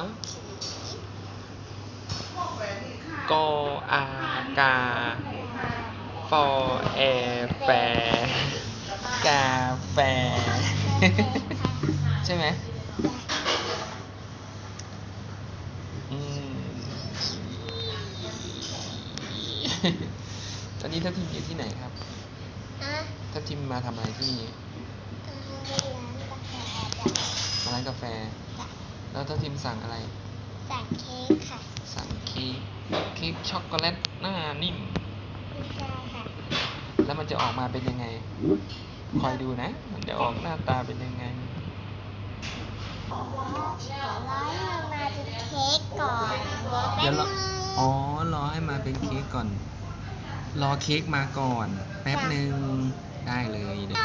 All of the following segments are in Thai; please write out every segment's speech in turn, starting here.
ะผีกออากา ฟอแอแฟกาแฟ ใช่ไหมอืมตอนนี้ทัพทิมอยู่ที่ไหนครับอะทัพทิมมาทำอะไรที่นี่เอ่อร้านกาแฟจ้ะมาร้านกาแฟ แล้วทัพทิมสั่งอะไร สั่งเค้กค่ะ สั่งเค้ก เค้กช็อกโกแลตหน้านิ่ม ไม่ใช่ค่ะ แล้วมันจะออกมาเป็นยังไง คอยดูนะ มันจะออกหน้าตาเป็นยังไงเดี๋ยวร้อยมันมาเป็นเค้กก่อนเดี๋ยวรอแป๊บนึงอ๋อ รอให้มาเป็นเค้กก่อน รอเค้กมาก่อน แป๊บหนึ่งได้เลยเดี๋ยว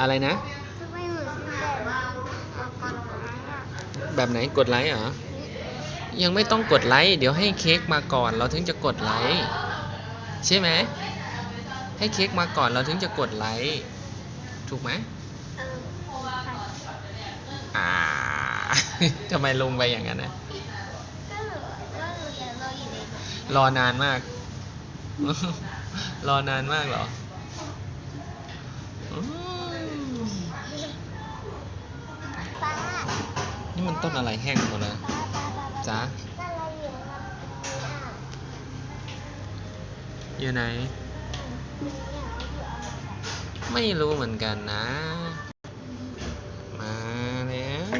อะไรนะ ทำไมเหมือนแบบเอาก่อนนะอะ แบบไหนกดไลค์เหรอ ยังไม่ต้องกดไลค์ เดี๋ยวให้เค้กมาก่อน เราถึงจะกดไลค์ใช่ไหม ให้เค้กมาก่อนเราถึงจะกดไลค์ถูกไหมเออค่ะอ่าทำไมลงไปอย่างนั้นนะก็หนูว่าหนูอยากรออยู่ในนั้นรอนานมาก รอนานมากเหรอ ต้นอะไรแห้งหมดเลยป้าป้าป้าป้าจ๊ะก็เราอยู่ในนั้นอะอยู่ไหนเนี่ยเขาอยู่เอามาใส่ไม่รู้เหมือนกันนะ มาแล้ว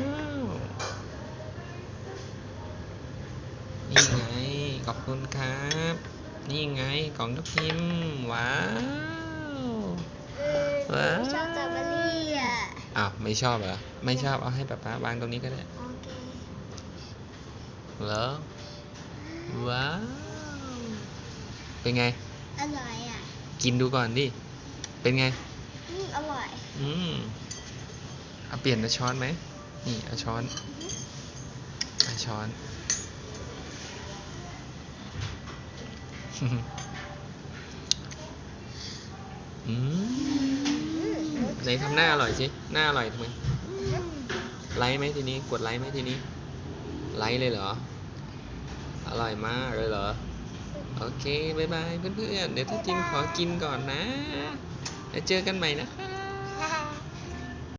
นี่ไง ขอบคุณครับ นี่ไงกล่องทับทิมว้าวเออหนูไม่ชอบสตรอเบอรี่อะอ้าวไม่ชอบเหรอ ไม่ชอบเอาให้ป๊าป๊าวางตรงนี้ก็ได้โอ เคเหรอ ว้าว เป็นไง อร่อยอะ กินดูก่อนดิ เป็นไง อืมอร่อย อืมเอาเปลี่ยนเอาช้อนไหม นี่เอาช้อนเอาช้อน อืมไหนทำหน้าอร่อยสิ หน้าอร่อยทำไมไลค์ไหมทีนี้ กดไลค์ไหมทีนี้ ไลค์เลยเหรอ อร่อยมากเลยเหรอ โอเคบายบายเพื่อนๆ เดี๋ยวถ้าจิมขอกินก่อนนะ แล้วเจอกันใหม่นะคะ